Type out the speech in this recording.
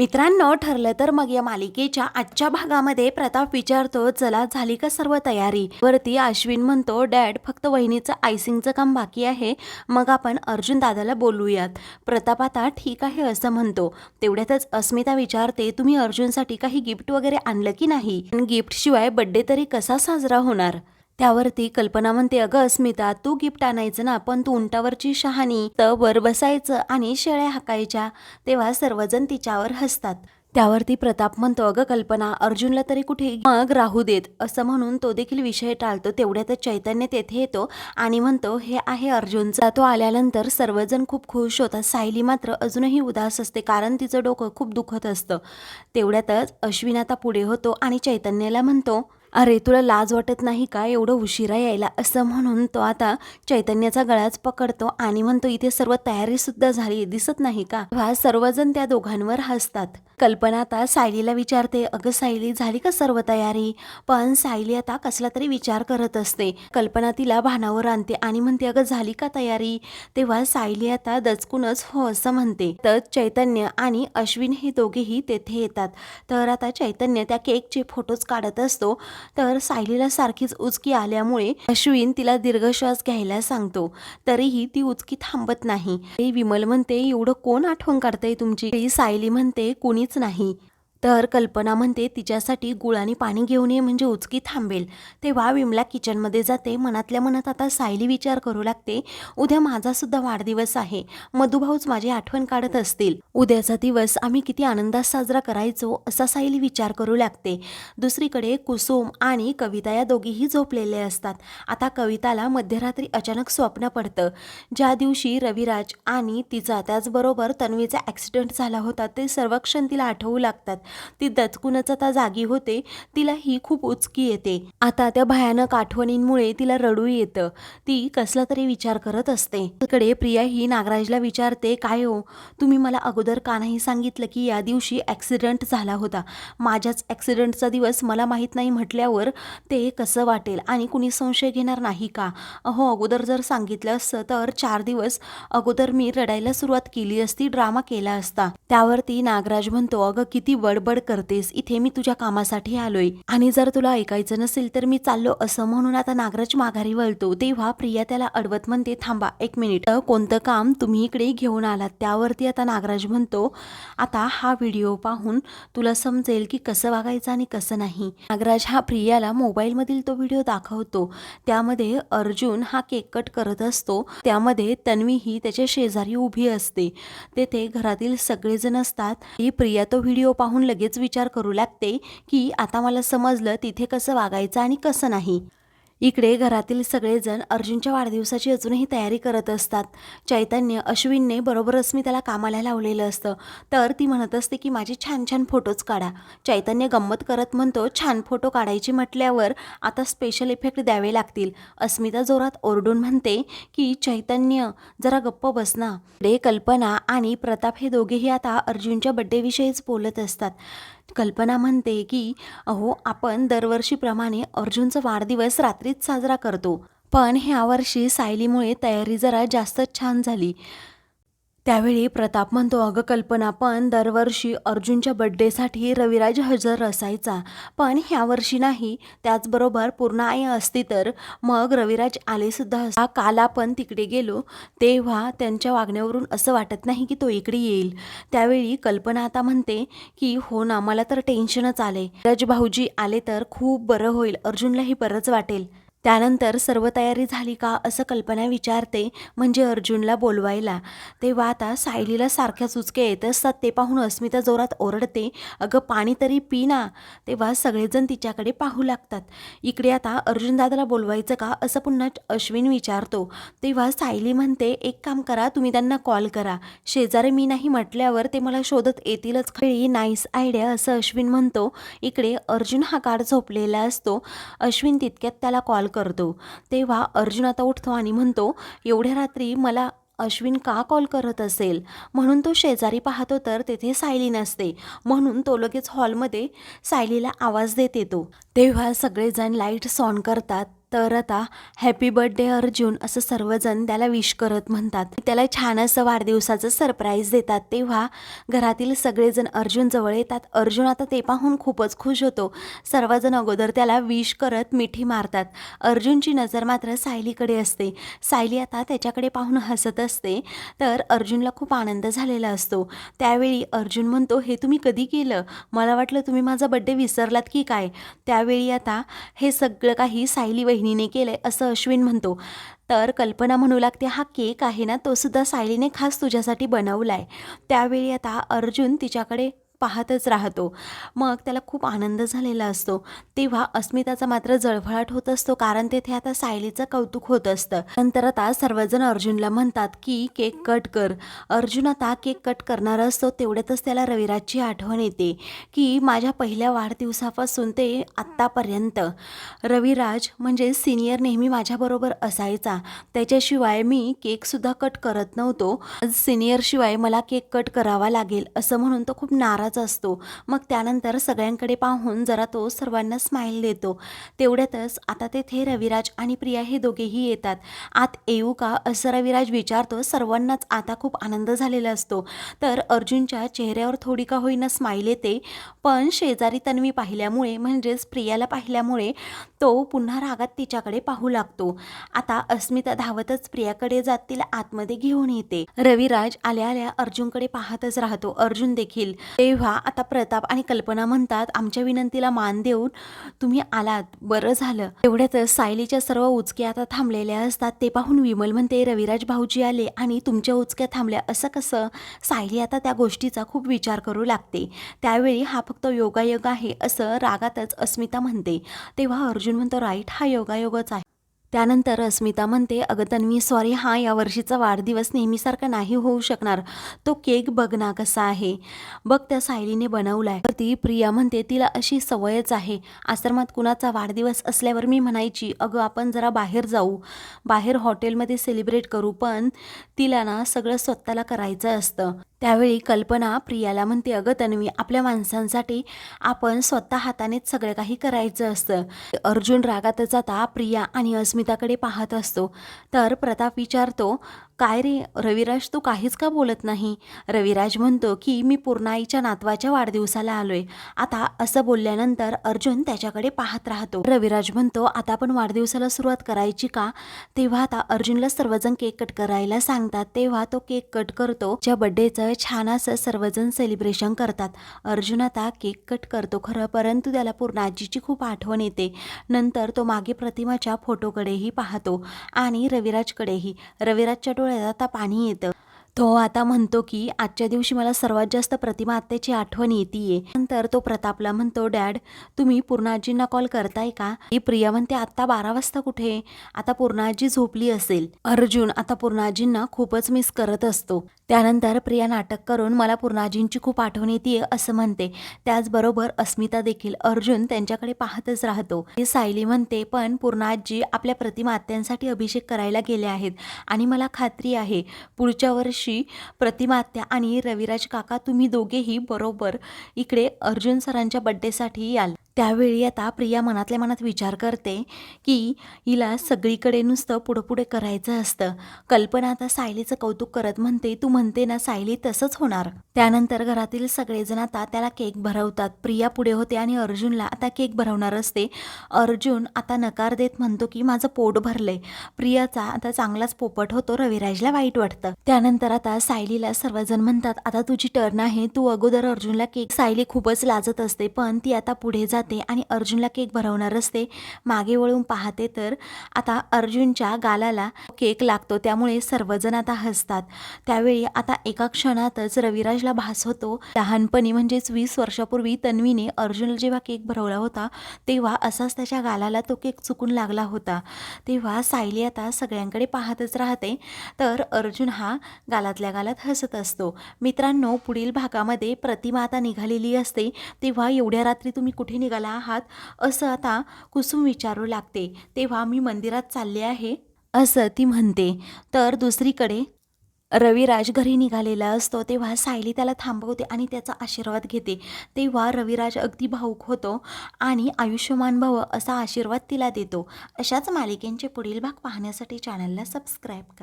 मित्रांनो ठरलं तर मग या मालिकेच्या आजच्या भागामध्ये प्रताप विचारतो चला झाली का सर्व तयारी? वरती अश्विन म्हणतो डॅड फक्त वहिनीचं आयसिंगचं काम बाकी आहे. मग आपण अर्जुन दादाला बोलूयात. प्रताप आता ठीक आहे असं म्हणतो. तेवढ्यातच अस्मिता विचारते तुम्ही अर्जुनसाठी काही गिफ्ट वगैरे आणलं की नाही? गिफ्ट शिवाय बड्डे तरी कसा साजरा होणार? त्यावरती कल्पना म्हणते अगं अस्मिता तू गिफ्ट आणायचं ना पण तू उंटावरची शहाणी तर वर बसायचं आणि शेळ्या हाकायच्या. तेव्हा सर्वजण तिच्यावर हसतात. त्यावरती प्रताप म्हणतो अगं कल्पना अर्जुनला तरी कुठे मग राहू देत? असं म्हणून तो देखील विषय टाळतो. तेवढ्यातच चैतन्य तेथे येतो आणि म्हणतो हे आहे अर्जुनचा. तो आल्यानंतर सर्वजण खूप खुश होतात. सायली मात्र अजूनही उदास असते कारण तिचं डोकं खूप दुखत असतं. तेवढ्यातच अश्विन आता पुढे होतो आणि चैतन्याला म्हणतो अरे तुला लाज वाटत नाही का एवढं उशिरा यायला? असं म्हणून तो आता चैतन्याचा गळाच पकडतो आणि म्हणतो इथे सर्व तयारी सुद्धा झाली दिसत नाही का? वा सर्वजण त्या दोघांवर हसतात. कल्पना आता सायलीला विचारते अगं सायली झाली का सर्व तयारी? पण सायली आता कसला तरी विचार करत असते. कल्पना तिला भानावर आणते आणि म्हणते अगं झाली का तयारी? तेव्हा सायली आता दचकूनच हो असं म्हणते. तर चैतन्य आणि अश्विन हे दोघेही तेथे येतात. तर आता चैतन्य त्या केकचे फोटोज काढत असतो. तर सायलीला सारखीच उचकी आल्यामुळे अश्विन तिला दीर्घ श्वास घ्यायला सांगतो. तरीही ती उचकी थांबत नाही. विमल म्हणते एवढं कोण आठवण काढतंय तुमची? ती सायली म्हणते कुणीच नाही. तर कल्पना म्हणते तिच्यासाठी गुळ आणि पाणी घेऊन ये म्हणजे उचकी थांबेल. तेव्हा विमला किचनमध्ये जाते. मनातल्या मनात आता सायली विचार करू लागते. उद्या माझासुद्धा वाढदिवस आहे. मधुभाऊच माझी आठवण काढत असतील. उद्याचा दिवस आम्ही किती आनंदात साजरा करायचो असा सायली विचार करू लागते. दुसरीकडे कुसुम आणि कविता या दोघीही झोपलेले असतात. आता कविताला मध्यरात्री अचानक स्वप्न पडतं. ज्या दिवशी रविराज आणि तिचा त्याचबरोबर तन्वीचा ॲक्सिडेंट झाला होता ते सर्वक्षण तिला आठवू लागतात. ती दचकूनच आता जागी होते. तिला ही खूप उचकी येते. आता त्या भयानक आठवणींमुळे तिला रडू येतं. ती कसला तरी विचार करत असते. तिकडे प्रिया ही नागराजला विचारते काय हो? तुम्ही मला अगोदर का नाही सांगितलं की या दिवशी ॲक्सिडंट झाला होता? माझ्याच ॲक्सिडंटचा दिवस मला माहीत नाही म्हटल्यावर ते कसं वाटेल? आणि कुणी संशय घेणार नाही का? अहो अगोदर जर सांगितलं असतं तर चार दिवस अगोदर मी रडायला सुरुवात केली असती ड्रामा केला असता. त्यावरती नागराज म्हणतो अगं किती गडबड करतेस इथे मी तुझ्या कामासाठी आलोय. आणि जर तुला ऐकायचं नसेल तर मी चाललो असं म्हणून आता नागराज माघारी वळतो. तेव्हा प्रिया त्याला अडवत म्हणते थांबा एक मिनिट. कोणतं काम तुम्ही इकडे घेऊन आलात? त्यावरती आता नागराज म्हणतो आता हा व्हिडिओ पाहून तुला समजेल की कसं वागायचं आणि कसं नाही. नागराज हा प्रियाला मोबाईलमधील तो व्हिडिओ दाखवतो. त्यामध्ये अर्जुन हा केक कट करत असतो. त्यामध्ये तन्वी ही त्याच्या शेजारी उभी असते. तेथे घरातील सगळेजण असतात. ही प्रिया तो व्हिडिओ पाहून लगेच विचार करू लागते की आता मला समजलं तिथे कसं वागायचं आणि कसं नाही. इकडे घरातील सगळेजण अर्जुनच्या वाढदिवसाची अजूनही तयारी करत असतात. चैतन्य अश्विनने बरोबरच मी त्याला कामाला लावलेलं असतं. तर ती म्हणत असते की माझे छान छान फोटोज काढा. चैतन्य गंमत करत म्हणतो छान फोटो काढायची म्हटल्यावर आता स्पेशल इफेक्ट द्यावे लागतील. अस्मिता जोरात ओरडून म्हणते की चैतन्य जरा गप्प बसना डे कल्पना आणि प्रताप हे दोघेही आता अर्जुनच्या बड्डेविषयीच बोलत असतात. कल्पना म्हणते की अहो आपण दरवर्षीप्रमाणे अर्जुनचा वाढदिवस रात्रीच साजरा करतो. पण ह्या वर्षी सायलीमुळे तयारी जरा जास्तच छान झाली. त्यावेळी प्रताप म्हणतो अगं कल्पना पण दरवर्षी अर्जुनच्या बड्डेसाठी रविराज हजर असायचा. पण ह्या वर्षी नाही. त्याचबरोबर पूर्ण आई असती तर मग रविराज आलेसुद्धा असता. काल आपण तिकडे गेलो. तेव्हा त्यांच्या वागण्यावरून असं वाटत नाही की तो इकडे येईल. त्यावेळी कल्पना आता म्हणते की हो ना मला तर टेन्शनच आले रज भाऊजी आले तर खूप बरं होईल. अर्जुनलाही बरंच वाटेल. त्यानंतर सर्व तयारी झाली का असं कल्पना विचारते म्हणजे अर्जुनला बोलवायला. तेव्हा आता सायलीला सारख्या सुचके येत असतात. ते पाहून अस्मिता जोरात ओरडते अगं पाणी तरी पी ना. तेव्हा सगळेजण तिच्याकडे पाहू लागतात. इकडे आता अर्जुन दादाला बोलवायचं का? असं पुन्हा अश्विन विचारतो. तेव्हा सायली म्हणते एक काम करा तुम्ही त्यांना कॉल करा. शेजारी मी नाही म्हटल्यावर ते मला शोधत येतीलच खेळी नाईस आयडिया असं अश्विन म्हणतो. इकडे अर्जुन हा काळ झोपलेला असतो. अश्विन तितक्यात त्याला कॉल करतो. तेव्हा अर्जुन आता उठतो आणि म्हणतो एवढ्या रात्री मला अश्विन का कॉल करत असेल? म्हणून तो शेजारी पाहतो तर तेथे सायली नसते. म्हणून तो लगेच हॉलमध्ये सायलीला आवाज देत येतो. तेव्हा सगळेजण लाईट्स ऑन करतात. तर आता हॅपी बर्थडे अर्जुन असं सर्वजण त्याला विश करत म्हणतात. त्याला छान असं वाढदिवसाचं सरप्राईज देतात. तेव्हा घरातील सगळेजण अर्जुनजवळ येतात. अर्जुन आता ते पाहून खूपच खुश होतो. सर्वजण अगोदर त्याला विश करत मिठी मारतात. अर्जुनची नजर मात्र सायलीकडे असते. सायली आता त्याच्याकडे पाहून हसत असते. तर अर्जुनला खूप आनंद झालेला असतो. त्यावेळी अर्जुन म्हणतो हे तुम्ही कधी केलं? मला वाटलं तुम्ही माझा बड्डे विसरलात की काय? त्यावेळी आता हे सगळं काही सायली वहिनीने केलंय असं अश्विन म्हणतो. तर कल्पना म्हणू लागते हा केक आहे ना तो सुद्धा सायलीने खास तुझ्यासाठी बनवलाय. त्यावेळी आता अर्जुन तिच्याकडे पाहतच राहतो. मग त्याला खूप आनंद झालेला असतो. तेव्हा अस्मिताचा मात्र जळफळाट होत असतो कारण तेथे आता सायलीचं कौतुक होत असतं. नंतर आता सर्वजण अर्जुनला म्हणतात की केक कट कर. अर्जुन आता केक कट करणार असतो तेवढ्यातच त्याला रविराजची आठवण येते की माझ्या पहिल्या वाढदिवसापासून ते आत्तापर्यंत रविराज म्हणजे सिनियर नेहमी माझ्याबरोबर असायचा. त्याच्याशिवाय मी केकसुद्धा कट करत नव्हतो. सिनियरशिवाय मला केक कट करावा लागेल असं म्हणून तो खूप नाराज असतो. मग त्यानंतर सगळ्यांकडे पाहून जरा तो सर्वांना स्माईल देतो. तेवढ्यातच आता तेथे रविराज आणि प्रिया हे दोघेही येतात. आत येऊ का असं रविराज विचारतो. सर्वांनाच आता खूप आनंद झालेला असतो. तर अर्जुनच्या चेहऱ्यावर थोडी का होईना स्माईल येते. पण शेजारी तन्वी पाहिल्यामुळे म्हणजेच प्रियाला पाहिल्यामुळे तो पुन्हा रागात तिच्याकडे पाहू लागतो. आता अस्मिता धावतच प्रियाकडे जात तिला आतमध्ये घेऊन येते. रविराज आल्या आल्या अर्जुनकडे पाहतच राहतो. अर्जुन देखील. तेव्हा आता प्रताप आणि कल्पना म्हणतात आमच्या विनंतीला मान देऊन तुम्ही आलात. बरं झालं. तेवढ्यातच सायलीच्या सर्व उचक्या आता थांबलेल्या असतात. ते पाहून विमल म्हणते रविराज भाऊजी आले आणि तुमच्या उचक्या थांबल्या. असं कसं? सायली आता त्या गोष्टीचा खूप विचार करू लागते. त्यावेळी हा फक्त योगायोग आहे असं रागातच अस्मिता म्हणते. तेव्हा अर्जुन म्हणतो राईट हा योगायोगच आहे. त्यानंतर अस्मिता म्हणते अगं तन्वी सॉरी हा या वर्षीचा वाढदिवस नेहमीसारखा नाही होऊ शकणार. तो केक बघ ना कसा आहे. बघ त्या सायलीने बनवलाय. आहे ती प्रिया म्हणते तिला अशी सवयच आहे. आश्रमात कुणाचा वाढदिवस असल्यावर मी म्हणायची अगं आपण जरा बाहेर जाऊ. बाहेर हॉटेलमध्ये सेलिब्रेट करू पण तिला ना सगळं स्वतःला करायचं असतं. त्यावेळी कल्पना प्रियाला म्हणते अगं तन्वी आपल्या माणसांसाठी आपण स्वतः हातानेच सगळं काही करायचं असतं. अर्जुन रागातच जाता प्रिया आणि अस्मिताकडे पाहत असतो. तर प्रताप विचारतो काय रे? रविराज तू काहीच का बोलत नाही? रविराज म्हणतो की मी पूर्णाईच्या नातवाच्या वाढदिवसाला आलोय. आता असं बोलल्यानंतर अर्जुन त्याच्याकडे पाहत राहतो. रविराज म्हणतो आता आपण वाढदिवसाला सुरुवात करायची का? तेव्हा आता अर्जुनला सर्वजण केक कट करायला सांगतात. तेव्हा तो केक कट करतो. ज्या बड्डेचं छान असं सर्वजण सेलिब्रेशन करतात. अर्जुन आता केक कट करतो खरं परंतु त्याला पूर्ण आजीची खूप आठवण येते. नंतर तो मागे प्रतिमाच्या फोटोकडेही पाहतो आणि रविराजकडेही. रविराजच्या डोळ्यात आता पाणी येतं. तो आता म्हणतो की आजच्या दिवशी मला सर्वात जास्त प्रतिमा आत्याची आठवण येते नंतर तो प्रतापला म्हणतो डॅड तुम्ही पूर्णाजींना कॉल करताय का? ही प्रिया म्हणते आत्ता बारा वाजता कुठे आता पूर्णाजी झोपली असेल. अर्जुन आता पूर्णाजींना खूपच मिस करत असतो. त्यानंतर प्रिया नाटक करून मला पूर्णाजींची खूप आठवण येते असं म्हणते. त्याचबरोबर अस्मिता देखील अर्जुन त्यांच्याकडे पाहतच राहतो. ही सायली म्हणते पण पूर्णाजी आपल्या प्रतिमा आत्यांसाठी अभिषेक करायला गेले आहेत आणि मला खात्री आहे पुढच्या वर्षी प्रतिमा आत्या आणि रविराज काका तुम्ही दोघेही बरोबर इकडे अर्जुन सरांच्या बड्डेसाठी याल. त्यावेळी आता प्रिया मनातल्या मनात विचार करते की हिला सगळीकडे नुसतं पुढं पुढे करायचं असतं. कल्पना आता सायलीचं कौतुक करत म्हणते तू म्हणते ना सायली तसंच होणार. त्यानंतर घरातील सगळेजण आता त्याला केक भरवतात. प्रिया पुढे होते आणि अर्जुनला आता केक भरवणार असते. अर्जुन आता नकार देत म्हणतो की माझं पोट भरलंय. प्रियाचा आता चांगलाच पोपट होतो रविराजला वाईट वाटतं. त्यानंतर आता सायलीला सर्वजण म्हणतात आता तुझी टर्न आहे. तू अगोदर अर्जुनला केक सायली खूपच लाजत असते पण ती आता पुढे जाते आणि अर्जुनला केक भरवणार असते. मागे वळून पाहते तर आता अर्जुनच्या गालाला केक लागतो. त्यामुळे सर्वजण आता हसतात. त्यावेळी आता एका क्षणातच रविराजला भास होतो. लहानपणी म्हणजेच वीस वर्षापूर्वी तन्वीने अर्जुनला जेव्हा केक भरवला होता तेव्हा असाच त्याच्या गालाला तो केक चुकून लागला होता. तेव्हा सायली आता सगळ्यांकडे पाहतच राहते. तर अर्जुन हा गालातल्या गालात हसत असतो. मित्रांनो पुढील भागामध्ये प्रतिमा आता निघालेली असते. तेव्हा एवढ्या रात्री तुम्ही कुठे निघाला आहात? असं आता कुसुम विचारू लागते. तेव्हा मी मंदिरात चालले आहे असं ती म्हणते. तर दुसरीकडे रविराज घरी निघालेला असतो तेव्हा सायली त्याला थांबवते आणि त्याचा आशीर्वाद घेते. तेव्हा रविराज अगदी भाऊक होतो आणि आयुष्यमान भव असा आशीर्वाद तिला देतो. अशाच मालिकेंचे पुढील भाग पाहण्यासाठी चॅनलला सबस्क्राईब करा.